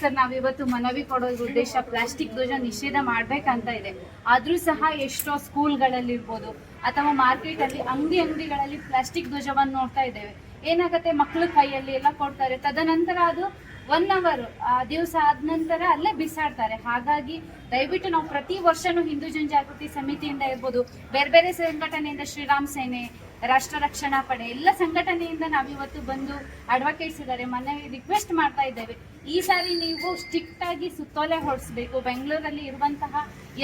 Sir, ನಾವಿವತ್ತು ಮನವಿ ಕೊಡೋ ಉದ್ದೇಶ ಪ್ಲಾಸ್ಟಿಕ್ ಧ್ವಜ ನಿಷೇಧ ಮಾಡ್ಬೇಕಂತ ಇದೆ. ಆದ್ರೂ ಸಹ ಎಷ್ಟೋ ಸ್ಕೂಲ್ಗಳಲ್ಲಿ ಇರ್ಬೋದು ಅಥವಾ ಮಾರ್ಕೆಟ್ ಅಲ್ಲಿ ಅಂಗಡಿ ಅಂಗಡಿಗಳಲ್ಲಿ ಪ್ಲಾಸ್ಟಿಕ್ ಧ್ವಜವನ್ನು ನೋಡ್ತಾ ಇದ್ದೇವೆ. ಏನಾಗುತ್ತೆ ಮಕ್ಕಳ ಕೈಯಲ್ಲಿ ಎಲ್ಲ ಕೊಡ್ತಾರೆ. ತದನಂತರ ಅದು ಒನ್ ಅವರ್ ದಿವಸ ಆದ ನಂತರ ಅಲ್ಲೇ ಬಿಸಾಡ್ತಾರೆ. ಹಾಗಾಗಿ ದಯವಿಟ್ಟು ನಾವು ಪ್ರತಿ ವರ್ಷನೂ ಹಿಂದೂ ಜನಜಾಗೃತಿ ಸಮಿತಿಯಿಂದ ಇರ್ಬೋದು ಬೇರೆ ಬೇರೆ ಸಂಘಟನೆಯಿಂದ ಶ್ರೀರಾಮ್ ಸೇನೆ ರಾಷ್ಟ್ರ ರಕ್ಷಣಾ ಪಡೆ ಎಲ್ಲ ಸಂಘಟನೆಯಿಂದ ನಾವಿವತ್ತು ಬಂದು ಅಡ್ವೊಕೇಟ್ಸ್ ಇದ್ದಾರೆ. ಮನೆ ರಿಕ್ವೆಸ್ಟ್ ಮಾಡ್ತಾ ಇದ್ದೇವೆ. ಈ ಸಾರಿ ನೀವು ಸ್ಟ್ರಿಕ್ಟ್ ಆಗಿ ಸುತ್ತೋಲೆ ಹೊರಡಿಸಬೇಕು. ಬೆಂಗಳೂರಲ್ಲಿ ಇರುವಂತಹ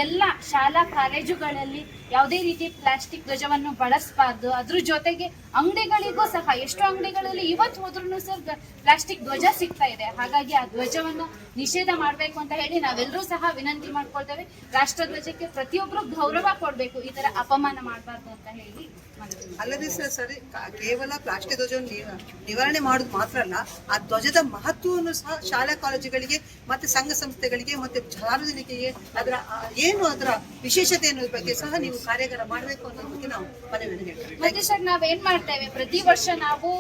ಎಲ್ಲ ಶಾಲಾ ಕಾಲೇಜುಗಳಲ್ಲಿ ಯಾವುದೇ ರೀತಿ ಪ್ಲಾಸ್ಟಿಕ್ ಧ್ವಜವನ್ನು ಬಳಸಬಾರ್ದು. ಅದ್ರ ಜೊತೆಗೆ ಅಂಗಡಿಗಳಿಗೂ ಸಹ, ಎಷ್ಟು ಅಂಗಡಿಗಳಲ್ಲಿ ಇವತ್ತು ಹೋದ್ರೂ ಸರ್ ಪ್ಲಾಸ್ಟಿಕ್ ಧ್ವಜ ಸಿಗ್ತಾ ಇದೆ. ಹಾಗಾಗಿ ಆ ಧ್ವಜವನ್ನು ನಿಷೇಧ ಮಾಡಬೇಕು ಅಂತ ಹೇಳಿ ನಾವೆಲ್ಲರೂ ಸಹ ವಿನಂತಿ ಮಾಡ್ಕೊಳ್ತೇವೆ. ರಾಷ್ಟ್ರ ಧ್ವಜಕ್ಕೆ ಪ್ರತಿಯೊಬ್ಬರು ಗೌರವ ಕೊಡಬೇಕು. ಈ ತರ ಅಪಮಾನ ಮಾಡಬಾರ್ದು ಅಂತ ಹೇಳಿ ಅಲ್ಲದೆ ಸರ್, ಸರಿ ಕೇವಲ ಪ್ಲಾಸ್ಟಿಕ್ ಧ್ವಜವನ್ನು ನಿವಾರಣೆ ಮಾಡೋದು ಮಾತ್ರ ಅಲ್ಲ, ಆ ಧ್ವಜದ ಮಹತ್ವವನ್ನು ಸಹ ಶಾಲಾ ಕಾಲೇಜುಗಳಿಗೆ ಮತ್ತೆ ಸಂಘ ಸಂಸ್ಥೆಗಳಿಗೆ ಮತ್ತೆ ಸಾರ್ವಜನಿಕರಿಗೆ ಅದರ ಏನು ಅದರ ವಿಶೇಷತೆ ಅನ್ನೋದ್ರ ಬಗ್ಗೆ ಸಹ ನೀವು ಕಾರ್ಯಾಗಾರ ಮಾಡಬೇಕು ಅನ್ನೋದ್ರ ಬಗ್ಗೆ ನಾವು ಮನವಿಯನ್ನು ಸರ್ ನಾವೇನ್ ಮಾಡ್ತೇವೆ ಪ್ರತಿ ವರ್ಷ ನಾವು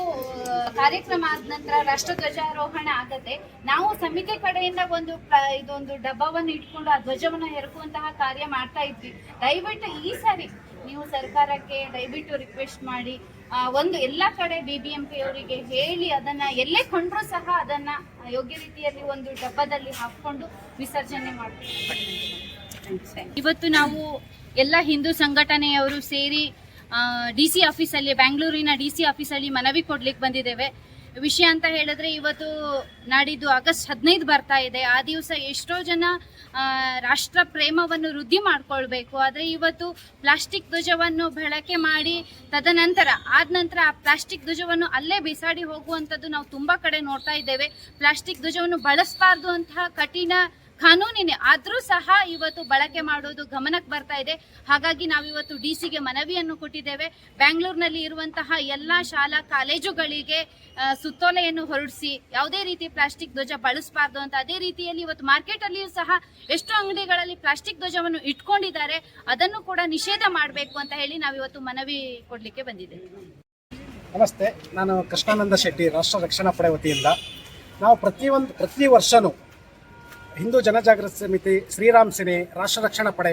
ಕಾರ್ಯಕ್ರಮ ಆದ ನಂತರ ರಾಷ್ಟ್ರ ಧ್ವಜಾರೋಹಣ ಆಗತ್ತೆ. ನಾವು ಸಮಿತಿ ಕಡೆಯಿಂದ ಒಂದು ಇದೊಂದು ಡಬ್ಬವನ್ನು ಇಟ್ಕೊಂಡು ಆ ಧ್ವಜವನ್ನ ಎರಕುವಂತಹ ಕಾರ್ಯ ಮಾಡ್ತಾ ಇದ್ವಿ. ದಯವಿಟ್ಟು ಈ ಸಾರಿ ನೀವು ಸರ್ಕಾರಕ್ಕೆ ದಯವಿಟ್ಟು ರಿಕ್ವೆಸ್ಟ್ ಮಾಡಿ ಒಂದು ಎಲ್ಲ ಕಡೆ ಬಿ ಬಿ ಎಂ ಪಿ ಅವರಿಗೆ ಹೇಳಿ ಅದನ್ನ ಎಲ್ಲೇ ಕಂಡ್ರೂ ಸಹ ಅದನ್ನ ಯೋಗ್ಯ ರೀತಿಯಲ್ಲಿ ಒಂದು ಡಬ್ಬದಲ್ಲಿ ಹಾಕೊಂಡು ವಿಸರ್ಜನೆ ಮಾಡ್ತೀವಿ. ಇವತ್ತು ನಾವು ಎಲ್ಲ ಹಿಂದೂ ಸಂಘಟನೆಯವರು ಸೇರಿ ಡಿ ಸಿ ಆಫೀಸಲ್ಲಿ ಬ್ಯಾಂಗ್ಳೂರಿನ ಡಿ ಸಿ ಆಫೀಸಲ್ಲಿ ಮನವಿ ಕೊಡ್ಲಿಕ್ಕೆ ಬಂದಿದ್ದೇವೆ. ವಿಷಯ ಅಂತ ಹೇಳಿದ್ರೆ ಇವತ್ತು ನಾಡಿದ್ದು ಆಗಸ್ಟ್ ಹದಿನೈದು ಬರ್ತಾ ಇದೆ. ಆ ದಿವಸ ಎಷ್ಟೋ ಜನ ರಾಷ್ಟ್ರ ಪ್ರೇಮವನ್ನು ವೃದ್ಧಿ ಮಾಡ್ಕೊಳ್ಬೇಕು. ಆದರೆ ಇವತ್ತು ಪ್ಲಾಸ್ಟಿಕ್ ಧ್ವಜವನ್ನು ಬಳಕೆ ಮಾಡಿ ತದನಂತರ, ಆದ ನಂತರ ಆ ಪ್ಲಾಸ್ಟಿಕ್ ಧ್ವಜವನ್ನು ಅಲ್ಲೇ ಬಿಸಾಡಿ ಹೋಗುವಂಥದ್ದು ನಾವು ತುಂಬ ಕಡೆ ನೋಡ್ತಾ ಇದ್ದೇವೆ. ಪ್ಲಾಸ್ಟಿಕ್ ಧ್ವಜವನ್ನು ಬಳಸಬಾರ್ದು ಅಂತಹ ಕಠಿಣ ಕಾನೂನಿನೇ ಆದರೂ ಸಹ ಇವತ್ತು ಬಳಕೆ ಮಾಡೋದು ಗಮನಕ್ಕೆ ಬರ್ತಾ ಇದೆ. ಹಾಗಾಗಿ ನಾವಿವತ್ತು ಡಿ ಸಿಗೆ ಮನವಿಯನ್ನು ಕೊಟ್ಟಿದ್ದೇವೆ. ಬ್ಯಾಂಗ್ಳೂರಿನಲ್ಲಿ ಇರುವಂತಹ ಎಲ್ಲ ಶಾಲಾ ಕಾಲೇಜುಗಳಿಗೆ ಸುತ್ತೋಲೆಯನ್ನು ಹೊರಡಿಸಿ, ಯಾವುದೇ ರೀತಿ ಪ್ಲಾಸ್ಟಿಕ್ ಧ್ವಜ ಬಳಸಬಾರ್ದು ಅಂತ ಅದೇ ರೀತಿಯಲ್ಲಿ ಇವತ್ತು ಮಾರ್ಕೆಟಲ್ಲಿಯೂ ಸಹ ಎಷ್ಟು ಅಂಗಡಿಗಳಲ್ಲಿ ಪ್ಲಾಸ್ಟಿಕ್ ಧ್ವಜವನ್ನು ಇಟ್ಕೊಂಡಿದ್ದಾರೆ. ಅದನ್ನು ಕೂಡ ನಿಷೇಧ ಮಾಡಬೇಕು ಅಂತ ಹೇಳಿ ನಾವಿವತ್ತು ಮನವಿ ಕೊಡಲಿಕ್ಕೆ ಬಂದಿದ್ದೇವೆ. ನಮಸ್ತೆ. ನಾನು ಕೃಷ್ಣಾನಂದ ಶೆಟ್ಟಿ, ರಾಷ್ಟ್ರ ರಕ್ಷಣಾ ಪಡೆ ವತಿಯಿಂದ. ನಾವು ಪ್ರತಿಯೊಂದು ಪ್ರತಿ ವರ್ಷವೂ ಹಿಂದೂ ಜನಜಾಗೃತಿ ಸಮಿತಿ, ಶ್ರೀರಾಮ್ ಸೇನೆ, ರಾಷ್ಟ್ರ ರಕ್ಷಣಾ ಪಡೆ,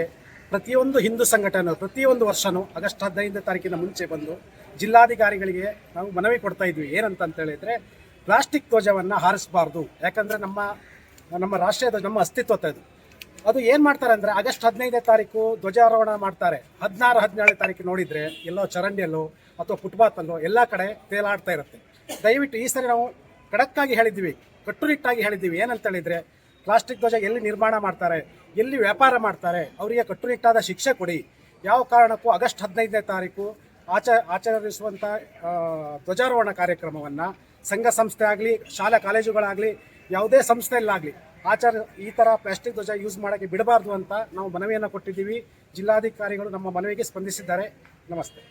ಪ್ರತಿಯೊಂದು ಹಿಂದೂ ಸಂಘಟನೆ ಪ್ರತಿಯೊಂದು ವರ್ಷನೂ ಆಗಸ್ಟ್ ಹದಿನೈದನೇ ತಾರೀಕಿನ ಮುಂಚೆ ಬಂದು ಜಿಲ್ಲಾಧಿಕಾರಿಗಳಿಗೆ ನಾವು ಮನವಿ ಕೊಡ್ತಾ ಇದ್ವಿ. ಏನಂತ ಅಂತ ಹೇಳಿದ್ರೆ, ಪ್ಲಾಸ್ಟಿಕ್ ಧ್ವಜವನ್ನು ಹಾರಿಸಬಾರ್ದು. ಯಾಕಂದರೆ ನಮ್ಮ ನಮ್ಮ ರಾಷ್ಟ್ರೀಯ ನಮ್ಮ ಅಸ್ತಿತ್ವತೆ ಅದು. ಅದು ಏನು ಮಾಡ್ತಾರೆ ಅಂದರೆ, ಆಗಸ್ಟ್ ಹದಿನೈದನೇ ತಾರೀಕು ಧ್ವಜಾರೋಹಣ ಮಾಡ್ತಾರೆ. ಹದಿನಾರು, ಹದಿನೇಳನೇ ತಾರೀಕು ನೋಡಿದರೆ, ಎಲ್ಲೋ ಚರಂಡಿಯಲ್ಲೋ ಅಥವಾ ಫುಟ್ಪಾತಲ್ಲೋ ಎಲ್ಲ ಕಡೆ ತೇಲಾಡ್ತಾ ಇರುತ್ತೆ. ದಯವಿಟ್ಟು ಈ ಸರಿ ನಾವು ಖಡಕ್ಕಾಗಿ ಹೇಳಿದ್ವಿ ಕಟ್ಟುನಿಟ್ಟಾಗಿ ಹೇಳಿದ್ದೀವಿ. ಏನಂತ ಹೇಳಿದರೆ ಪ್ಲಾಸ್ಟಿಕ್ ಧ್ವಜ ಎಲ್ಲಿ ನಿರ್ಮಾಣ ಮಾಡ್ತಾರೆ, ಎಲ್ಲಿ ವ್ಯಾಪಾರ ಮಾಡ್ತಾರೆ, ಅವರಿಗೆ ಕಟ್ಟುನಿಟ್ಟಾದ ಶಿಕ್ಷೆ ಕೊಡಿ. ಯಾವ ಕಾರಣಕ್ಕೂ ಆಗಸ್ಟ್ ಹದಿನೈದನೇ ತಾರೀಕು ಆಚ ಆಚರಿಸುವಂಥ ಧ್ವಜಾರೋಹಣ ಕಾರ್ಯಕ್ರಮವನ್ನು ಸಂಘ ಸಂಸ್ಥೆ ಆಗಲಿ, ಶಾಲಾ ಕಾಲೇಜುಗಳಾಗಲಿ, ಯಾವುದೇ ಸಂಸ್ಥೆಯಲ್ಲಾಗಲಿ ಆಚಾರ, ಈ ಥರ ಪ್ಲಾಸ್ಟಿಕ್ ಧ್ವಜ ಯೂಸ್ ಮಾಡೋಕ್ಕೆ ಬಿಡಬಾರ್ದು ಅಂತ ನಾವು ಮನವಿಯನ್ನು ಕೊಟ್ಟಿದ್ದೀವಿ. ಜಿಲ್ಲಾಧಿಕಾರಿಗಳು ನಮ್ಮ ಮನವಿಗೆ ಸ್ಪಂದಿಸಿದ್ದಾರೆ. ನಮಸ್ತೆ.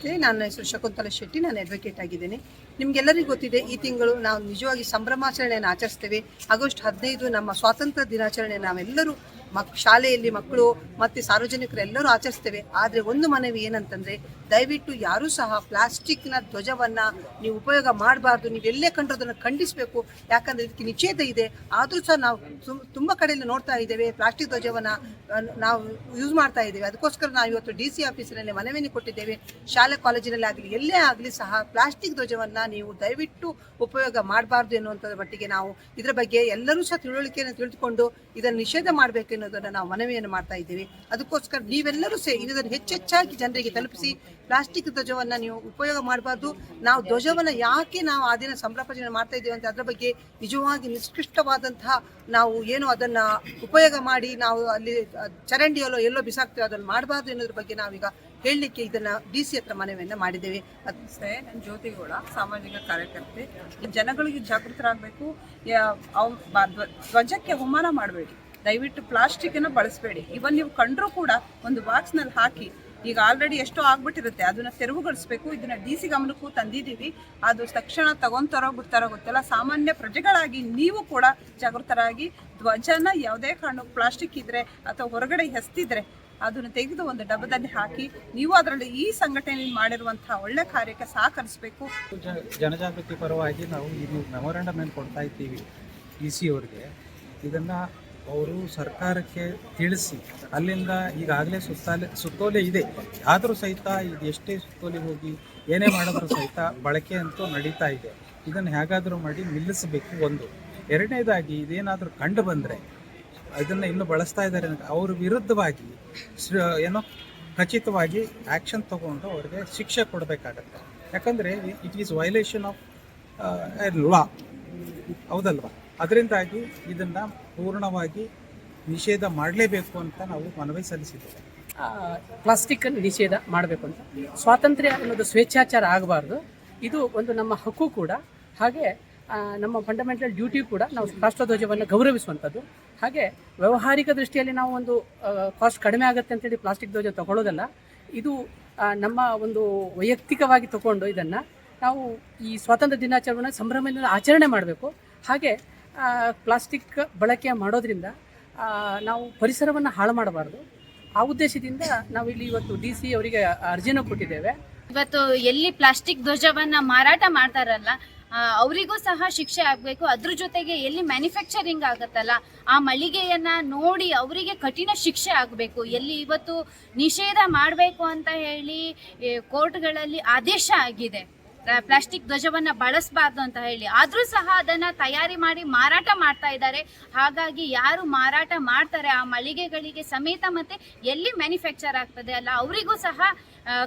ಓಕೆ, ನನ್ನ ಹೆಸರು ಶಕುಂತಲ ಶೆಟ್ಟಿ ನಾನು ಅಡ್ವೊಕೇಟ್ ಆಗಿದ್ದೇನೆ. ನಿಮ್ಗೆಲ್ಲರಿಗೂ ಗೊತ್ತಿದೆ ಈ ತಿಂಗಳು ನಾವು ನಿಜವಾಗಿ ಸಂಭ್ರಮಾಚರಣೆಯನ್ನು ಆಚರಿಸ್ತೇವೆ. ಆಗಸ್ಟ್ ಹದಿನೈದು ನಮ್ಮ ಸ್ವಾತಂತ್ರ್ಯ ದಿನಾಚರಣೆ ನಾವೆಲ್ಲರೂ ಮಕ್, ಶಾಲೆಯಲ್ಲಿ ಮಕ್ಕಳು ಮತ್ತು ಸಾರ್ವಜನಿಕರು ಎಲ್ಲರೂ ಆಚರಿಸ್ತೇವೆ. ಆದರೆ ಒಂದು ಮನವಿ ಏನಂತಂದರೆ, ದಯವಿಟ್ಟು ಯಾರೂ ಸಹ ಪ್ಲಾಸ್ಟಿಕ್ನ ಧ್ವಜವನ್ನು ನೀವು ಉಪಯೋಗ ಮಾಡಬಾರ್ದು. ನೀವು ಎಲ್ಲೇ ಕಂಡ್ರೂ ಅದನ್ನು ಖಂಡಿಸಬೇಕು. ಯಾಕಂದರೆ ಇದಕ್ಕೆ ನಿಷೇಧ ಇದೆ. ಆದರೂ ಸಹ ನಾವು ತುಂಬ ಕಡೆಯಲ್ಲಿ ನೋಡ್ತಾ ಇದ್ದೇವೆ. ಪ್ಲಾಸ್ಟಿಕ್ ಧ್ವಜವನ್ನು ನಾವು ಯೂಸ್ ಮಾಡ್ತಾ ಇದ್ದೇವೆ. ಅದಕ್ಕೋಸ್ಕರ ನಾವು ಇವತ್ತು ಡಿ ಸಿ ಆಫೀಸಿನಲ್ಲಿ ಮನವಿಯನ್ನು ಕೊಟ್ಟಿದ್ದೇವೆ. ಶಾಲೆ ಕಾಲೇಜಿನಲ್ಲಿ ಆಗಲಿ, ಎಲ್ಲೇ ಆಗಲಿ ಸಹ ಪ್ಲಾಸ್ಟಿಕ್ ಧ್ವಜವನ್ನು ನೀವು ದಯವಿಟ್ಟು ಉಪಯೋಗ ಮಾಡಬಾರ್ದು ಎನ್ನುವಂಥದ್ರ ಮಟ್ಟಿಗೆ ನಾವು ಇದರ ಬಗ್ಗೆ ಎಲ್ಲರೂ ಸಹ ತಿಳುವಳಿಕೆಯನ್ನು ತಿಳಿದುಕೊಂಡು ಇದನ್ನು ನಿಷೇಧ ಮಾಡಬೇಕು ಎನ್ನುವುದನ್ನು ನಾವು ಮನವಿಯನ್ನು ಮಾಡ್ತಾ ಇದ್ದೀವಿ. ಅದಕ್ಕೋಸ್ಕರ ನೀವೆಲ್ಲರೂ ಸೇ ಇದನ್ನು ಹೆಚ್ಚೆಚ್ಚಾಗಿ ಜನರಿಗೆ ತಲುಪಿಸಿ, ಪ್ಲಾಸ್ಟಿಕ್ ಧ್ವಜವನ್ನು ನೀವು ಉಪಯೋಗ ಮಾಡಬಾರ್ದು. ನಾವು ಧ್ವಜವನ್ನು ಯಾಕೆ ನಾವು ಆ ದಿನ ಸಂಭ್ರಮಾಚರಣೆ ಮಾಡ್ತಾ ಇದ್ದೀವಿ ಅಂತ ಅದರ ಬಗ್ಗೆ ನಿಜವಾಗಿ ನಿಷ್ಕೃಷ್ಟವಾದಂತಹ ನಾವು ಏನು ಅದನ್ನು ಉಪಯೋಗ ಮಾಡಿ ನಾವು ಅಲ್ಲಿ ಚರಂಡಿಯಲ್ಲೋ ಎಲ್ಲೋ ಬಿಸಾಕ್ತೇವೆ ಅದನ್ನು ಮಾಡಬಾರ್ದು ಅನ್ನೋದ್ರ ಬಗ್ಗೆ ನಾವೀಗ ಹೇಳಲಿಕ್ಕೆ ಇದನ್ನ ಡಿ ಸಿ ಹತ್ರ ಮನವಿಯನ್ನು ಮಾಡಿದ್ದೇವೆ. ಅದು ನನ್ನ ನಾನು ಜ್ಯೋತಿಗೌಡ ಸಾಮಾಜಿಕ ಕಾರ್ಯಕರ್ತೆ. ಜನಗಳಿಗೆ ಜಾಗೃತರಾಗಬೇಕು. ಧ್ವಜಕ್ಕೆ ಅವಮಾನ ಮಾಡಬೇಡಿ. ದಯವಿಟ್ಟು ಪ್ಲಾಸ್ಟಿಕ್ಕನ್ನು ಬಳಸಬೇಡಿ. ಇವನ್ ನೀವು ಕಂಡರೂ ಕೂಡ ಒಂದು ಬಾಕ್ಸ್ನಲ್ಲಿ ಹಾಕಿ, ಈಗ ಆಲ್ರೆಡಿ ಎಷ್ಟೋ ಆಗ್ಬಿಟ್ಟಿರುತ್ತೆ. ಅದನ್ನ ತೆರವುಗೊಳಿಸ್ಬೇಕು, ಇದನ್ನ ಡಿ ಸಿ ಗಮನಕ್ಕೂ ತಂದಿದ್ದೀವಿ. ಅದು ತಕ್ಷಣ ತಗೊಂತಾರೋ ಬಿಡ್ತಾರೋ ಗೊತ್ತಿಲ್ಲ. ಸಾಮಾನ್ಯ ಪ್ರಜೆಗಳಾಗಿ ನೀವು ಕೂಡ ಜಾಗೃತರಾಗಿ, ಧ್ವಜನ ಯಾವುದೇ ಕಾರಣಕ್ಕೂ ಪ್ಲಾಸ್ಟಿಕ್ ಇದ್ರೆ ಅಥವಾ ಹೊರಗಡೆ ಹೆಸ್ತಿದ್ರೆ ಅದನ್ನ ತೆಗೆದು ಒಂದು ಡಬ್ಬದಲ್ಲಿ ಹಾಕಿ, ನೀವು ಅದರಲ್ಲಿ ಈ ಸಂಘಟನೆಯಲ್ಲಿ ಮಾಡಿರುವಂತಹ ಒಳ್ಳೆ ಕಾರ್ಯಕ್ಕೆ ಸಹಕರಿಸಬೇಕು. ಜನಜಾಗೃತಿ ಪರವಾಗಿ ನಾವು ಇದು ಮೆಮೊರಂಡಮ್ ಏನು ಕೊಡ್ತಾ ಇದ್ದೀವಿ ಡಿ ಸಿ ಅವ್ರಿಗೆ. ಇದನ್ನು ಅವರು ಸರ್ಕಾರಕ್ಕೆ ತಿಳಿಸಿ, ಅಲ್ಲಿಂದ ಈಗಾಗಲೇ ಸುತ್ತಾಲೆ, ಸುತ್ತೋಲೆ ಇದೆ. ಆದರೂ ಸಹಿತ ಇದು ಎಷ್ಟೇ ಸುತ್ತೋಲೆ ಹೋಗಿ ಏನೇ ಮಾಡಿದ್ರೂ ಸಹಿತ ಬಳಕೆ ಅಂತೂ ನಡೀತಾ ಇದೆ. ಇದನ್ನು ಹೇಗಾದರೂ ಮಾಡಿ ನಿಲ್ಲಿಸಬೇಕು ಒಂದು. ಎರಡನೇದಾಗಿ ಇದೇನಾದರೂ ಕಂಡು ಬಂದರೆ ಇದನ್ನು ಇನ್ನೂ ಬಳಸ್ತಾ ಇದ್ದಾರೆ ಅವ್ರ ವಿರುದ್ಧವಾಗಿ ಏನೋ ಖಚಿತವಾಗಿ ಆ್ಯಕ್ಷನ್ ತಗೊಂಡು ಅವ್ರಿಗೆ ಶಿಕ್ಷೆ ಕೊಡಬೇಕಾಗತ್ತೆ. ಯಾಕಂದರೆ it is violation of law ಹೌದಲ್ವಾ? ಅದರಿಂದಾಗಿ ಇದನ್ನು ಪೂರ್ಣವಾಗಿ ನಿಷೇಧ ಮಾಡಲೇಬೇಕು ಅಂತ ನಾವು ಮನವಿ ಸಲ್ಲಿಸಿದ್ದೇವೆ. ಪ್ಲಾಸ್ಟಿಕ್ ನಿಷೇಧ ಮಾಡಬೇಕು ಅಂತ. ಸ್ವಾತಂತ್ರ್ಯ ಅನ್ನೋದು ಸ್ವೇಚ್ಛಾಚಾರ ಆಗಬಾರ್ದು. ಇದು ಒಂದು ನಮ್ಮ ಹಕ್ಕು ಕೂಡ. ಹಾಗೆ ನಮ್ಮ ಫಂಡಮೆಂಟಲ್ ಡ್ಯೂಟಿ ಕೂಡ ನಾವು ರಾಷ್ಟ್ರಧ್ವಜವನ್ನು ಗೌರವಿಸುವಂಥದ್ದು. ಹಾಗೆ, ವ್ಯಾವಹಾರಿಕ ದೃಷ್ಟಿಯಲ್ಲಿ ನಾವು ಒಂದು ಕಾಸ್ಟ್ ಕಡಿಮೆ ಆಗುತ್ತೆ ಅಂತೇಳಿ ಪ್ಲಾಸ್ಟಿಕ್ ಧ್ವಜ ತಗೊಳ್ಳೋದಲ್ಲ ಇದು ನಮ್ಮ ಒಂದು ವೈಯಕ್ತಿಕವಾಗಿ ತಗೊಂಡು ಇದನ್ನು ನಾವು ಈ ಸ್ವಾತಂತ್ರ್ಯ ದಿನಾಚರಣೆ ಸಂಭ್ರಮದಿಂದ ಆಚರಣೆ ಮಾಡಬೇಕು. ಹಾಗೆ ಪ್ಲಾಸ್ಟಿಕ್ ಬಳಕೆ ಮಾಡೋದ್ರಿಂದ ನಾವು ಪರಿಸರವನ್ನು ಹಾಳು ಮಾಡಬಾರ್ದು. ಆ ಉದ್ದೇಶದಿಂದ ನಾವು ಇಲ್ಲಿ ಇವತ್ತು ಡಿ ಸಿ ಅವರಿಗೆ ಅರ್ಜಿನೂ ಕೊಟ್ಟಿದ್ದೇವೆ. ಇವತ್ತು ಎಲ್ಲಿ ಪ್ಲಾಸ್ಟಿಕ್ ಧ್ವಜವನ್ನು ಮಾರಾಟ ಮಾಡ್ತಾರಲ್ಲ ಅವರಿಗೂ ಸಹ ಶಿಕ್ಷೆ ಆಗಬೇಕು. ಅದ್ರ ಜೊತೆಗೆ ಎಲ್ಲಿ ಮ್ಯಾನುಫ್ಯಾಕ್ಚರಿಂಗ್ ಆಗುತ್ತಲ್ಲ, ಆ ಮಳಿಗೆಯನ್ನ ನೋಡಿ ಅವರಿಗೆ ಕಠಿಣ ಶಿಕ್ಷೆ ಆಗಬೇಕು. ಎಲ್ಲಿ ಇವತ್ತು ನಿಷೇಧ ಮಾಡಬೇಕು ಅಂತ ಹೇಳಿ ಕೋರ್ಟ್ಗಳಲ್ಲಿ ಆದೇಶ ಆಗಿದೆ. ಪ್ಲಾಸ್ಟಿಕ್ ಧ್ವಜವನ್ನ ಬಳಸಬಾರ್ದು ಅಂತ ಹೇಳಿ. ಆದ್ರೂ ಸಹ ಅದನ್ನ ತಯಾರಿ ಮಾಡಿ ಮಾರಾಟ ಮಾಡ್ತಾ ಇದ್ದಾರೆ. ಹಾಗಾಗಿ ಯಾರು ಮಾರಾಟ ಮಾಡ್ತಾರೆ ಆ ಮಳಿಗೆಗಳಿಗೆ ಸಮೇತ ಮತ್ತೆ ಎಲ್ಲಿ ಮ್ಯಾನುಫ್ಯಾಕ್ಚರ್ ಆಗ್ತದೆ ಅಲ್ಲ, ಅವರಿಗೂ ಸಹ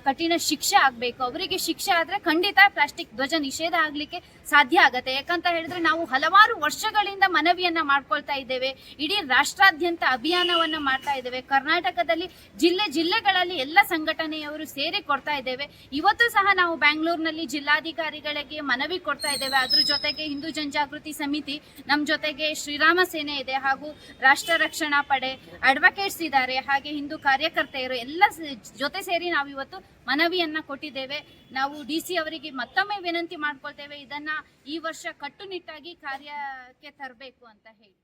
ಕಠಿಣ ಶಿಕ್ಷೆ ಆಗಬೇಕು. ಅವರಿಗೆ ಶಿಕ್ಷೆ ಆದರೆ ಖಂಡಿತ ಪ್ಲಾಸ್ಟಿಕ್ ಧ್ವಜ ನಿಷೇಧ ಆಗಲಿಕ್ಕೆ ಸಾಧ್ಯ ಆಗುತ್ತೆ. ಯಾಕಂತ ಹೇಳಿದ್ರೆ ನಾವು ಹಲವಾರು ವರ್ಷಗಳಿಂದ ಮನವಿಯನ್ನ ಮಾಡ್ಕೊಳ್ತಾ ಇದ್ದೇವೆ. ಇಡೀ ರಾಷ್ಟ್ರಾದ್ಯಂತ ಅಭಿಯಾನವನ್ನ ಮಾಡ್ತಾ ಇದ್ದೇವೆ. ಕರ್ನಾಟಕದಲ್ಲಿ ಜಿಲ್ಲೆ ಜಿಲ್ಲೆಗಳಲ್ಲಿ ಎಲ್ಲ ಸಂಘಟನೆಯವರು ಸೇರಿ ಕೊಡ್ತಾ ಇದ್ದೇವೆ. ಇವತ್ತು ಸಹ ನಾವು ಬ್ಯಾಂಗ್ಳೂರಿನಲ್ಲಿ ಜಿಲ್ಲಾಧಿಕಾರಿಗಳಿಗೆ ಮನವಿ ಕೊಡ್ತಾ ಇದ್ದೇವೆ. ಅದ್ರ ಜೊತೆಗೆ ಹಿಂದೂ ಜನಜಾಗೃತಿ ಸಮಿತಿ ನಮ್ಮ ಜೊತೆಗೆ ಶ್ರೀರಾಮ ಸೇನೆ ಇದೆ ಹಾಗೂ ರಾಷ್ಟ್ರ ರಕ್ಷಣಾ ಪಡೆ ಅಡ್ವೊಕೇಟ್ಸ್ ಇದ್ದಾರೆ. ಹಾಗೆ ಹಿಂದೂ ಕಾರ್ಯಕರ್ತೆಯರು ಎಲ್ಲ ಜೊತೆ ಸೇರಿ ನಾವು ಇವತ್ತು ಮನವಿಯನ್ನ ಕೊಟ್ಟಿದ್ದೇವೆ. ನಾವು ಡಿ ಸಿ ಅವರಿಗೆ ಮತ್ತೊಮ್ಮೆ ವಿನಂತಿ ಮಾಡ್ಕೊಳ್ತೇವೆ. ಇದನ್ನ ಈ ವರ್ಷ ಕಟ್ಟುನಿಟ್ಟಾಗಿ ಕಾರ್ಯಕ್ಕೆ ತರಬೇಕು ಅಂತ ಹೇಳಿ.